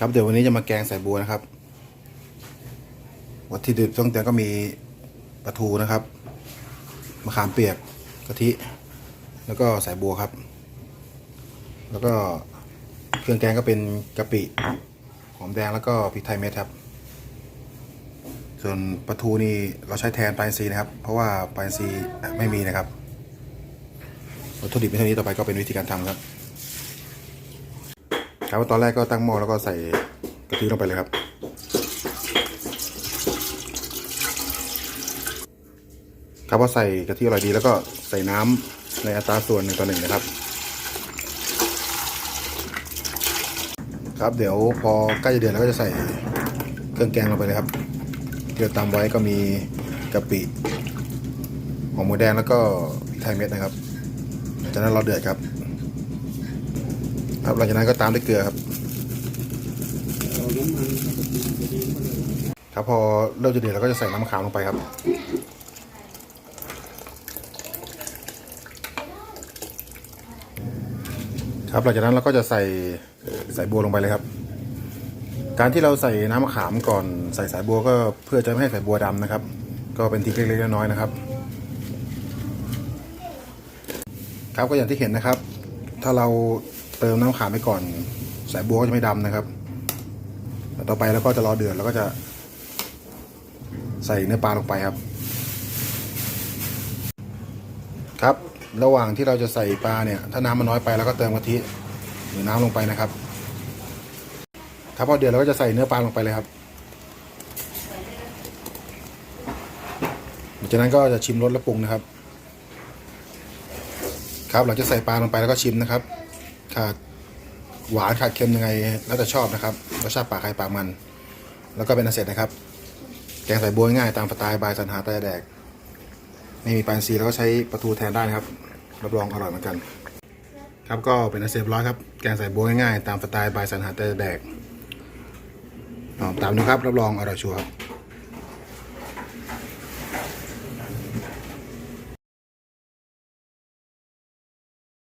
ครับเดี๋ยววันนี้จะมาแกงใส่บัวนะครับ วัตถุดิบต้องเตรียมก็มีปลาทูนะครับมะขามเปียกกะทิ แล้วก็ใส่บัวครับ แล้วก็เครื่องแกงก็เป็นกะปิหอมแดงแล้วก็พริกไทยเม็ดครับ ส่วนปลาทูนี่เราใช้แทนปลาอินทรีนะครับ เพราะว่าปลาอินทรีไม่มีนะครับวัตถุดิบในเท่านี้ต่อไปก็เป็นวิธีการทำครับ ครับตอนแรกก็ตั้งหม้อแล้วก็ใส่กะทิลงไปเลยครับ ครับพอใส่กะทิอร่อยดีแล้วก็ใส่น้ำในอัตราส่วนหนึ่งต่อหนึ่งนะครับ ครับเดี๋ยวพอใกล้จะเดือดแล้วก็จะใส่เครื่องแกงลงไปเลยครับที่เราตำไว้ก็มีกะปิหอมหมูแดงแล้วก็พริกไทยเม็ดนะครับหลังจากนั้นเราเดือดครับ ครับหลังจากนั้นก็ตามด้วยเกลือครับครับพอเริ่มจะเดือดเราก็จะใส่น้ำมะขามลงไปครับครับหลังจากนั้นเราก็จะใส่ใส่บัวลงไปเลยครับ การที่เราใส่น้ำมะขามก่อนใส่สายบัวก็เพื่อจะไม่ให้สายบัวดำนะครับ ก็เป็นทีเล็กๆน้อยๆนะครับ ครับก็อย่างที่เห็นนะครับ ถ้าเรา เติมน้ำมะขามไปก่อน สายบัวก็จะไม่ดำนะครับแล้วต่อไปแล้วก็จะรอเดือดแล้วก็จะ ใส่เนื้อปลาลงไปครับ ครับ ระหว่างที่เราจะใส่ปลาเนี่ย ถ้าน้ำมันน้อยไปเราก็เติมกะทิหรือน้ำลงไปนะครับครับพอเดือดเราก็จะใส่เนื้อปลาลงไปเลยครับหลังจากนั้นก็จะชิมรสและปรุงนะครับ ครับหลังจากใส่ปลาลงไปแล้วก็ชิมนะครับ ขาดหวานขาดเค็มยังไงแล้วแต่ชอบนะครับรสชาติปากใครปากมัน แล้วก็เป็นอันเสร็จนะครับ แกงใส่บัวง่ายตามสไตล์บายสันหาแต่แดกไม่มีปานทรีแล้วก็ใช้ปลาทูแทนได้นะครับ รับรองอร่อยเหมือนกัน ครับก็เป็นอาเซียนร้อยครับแกงใส่บัวง่ายๆตามสไตล์บายสันหาแต่แดกลองตามดูครับรับรองอร่อยชัวร์ครับ